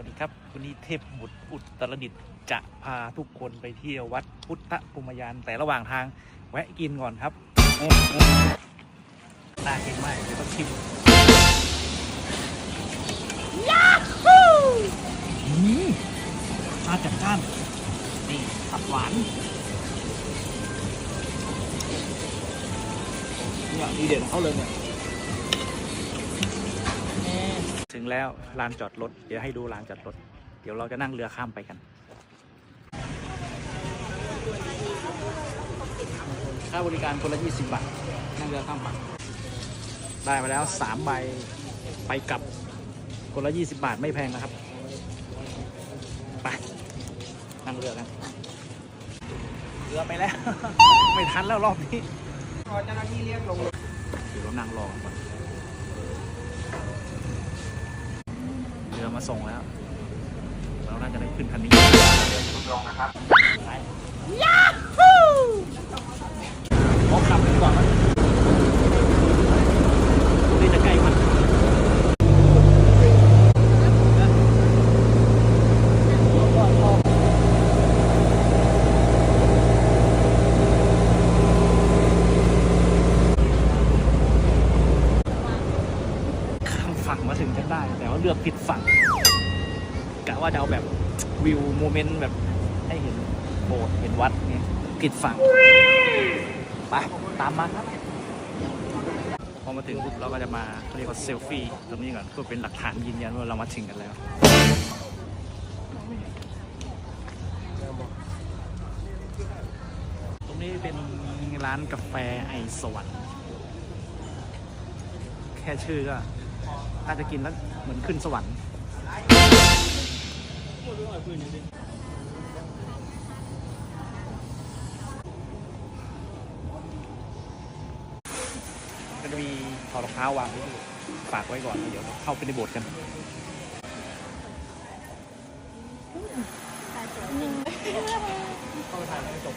วัสดีครับ วันนี้เทพบุตรอุตรดิตถ์จะพาทุกคนไปเที่ยววัดพุทธภูมิยานแต่ระหว่างทาง แวะกินก่อนครับอืมอืมน่ากินมากเดี๋ยวต้องชิมยาฮูมาจัดจ้านนี่ผัดหวานเนี่ยดีเด่นของเขาเลยเนี่ย ถึงแล้วลานจอดรถ เดี๋ยวให้ดูลานจอดรถ เดี๋ยวเราจะนั่งเรือข้ามไปกัน ค่าบริการคนละ20 บาท นั่งเรือข้ามฝั่งได้มาแล้ว 3 ใบ ไปกลับ คนละ 20 บาทไม่แพงนะครับ ไป นั่งเรือกัน เรือไปแล้ว ไม่ทันแล้วรอบนี้พอเจ้าหน้าที่เรียกลงเดี๋ยวเรานั่งรอกันก่อนเรื อมาส่งแล้ว เราน่าจะได้ขึ้นคันนี้ลงนะครับไปยาฮูขอขับดีกว่ามั้ยนี่จะใกล้มันข้ามฝั่งมาถึงจะได้ แต่ว่าเลือกผิดฝั่งกะ ว่าจะเอาแบบวิวโมเมนต์แบบให้เห็นโบสถ์เห็นวัดไงผิดฝั่งไปตามมาครับ พอมาถึงปุ๊บเราก็จะมาเรียกว่าเซลฟี่ตรงนี้ก่อนเพื่อเป็นหลักฐานยืนยันว่าเรามาถึงกันแล้วตรงนี้เป็นร้านกาแฟไอสวรรค์แค่ชื่อก็น่าจะกินแล้วเหมือนขึ้นสวรรค์ ก็จะมีถอดรองเท้าวางไว้ด้วยฝากไว้ก่อนแล้วเดี๋ยวเข้าไปในโบสถ์กัน เข้าไปถ่ายไม่จบ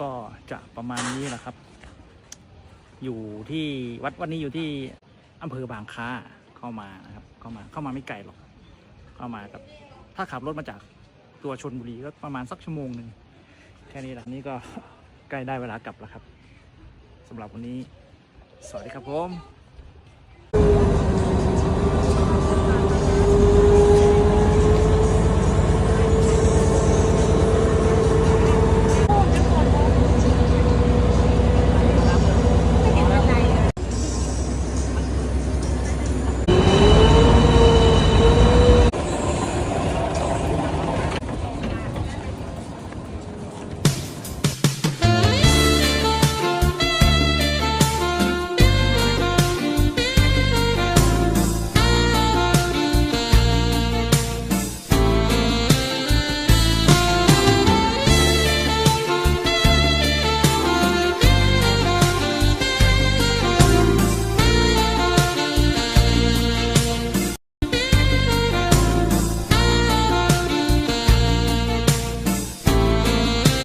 ก็จะประมาณนี้แหละครับ อยู่ที่วัดวันนี้อยู่ที่อำเภอบางค้าเข้ามานะครับ เข้ามาเข้ามาไม่ไกลหรอก เข้ามากับ ถ้าขับรถมาจากตัวชนบุรีก็ประมาณสักชั่วโมงหนึ่งแค่นี้แหละนี่ก็ใกล้ได้เวลากลับแล้วครับสำหรับวันนี้ สวัสดีครับผม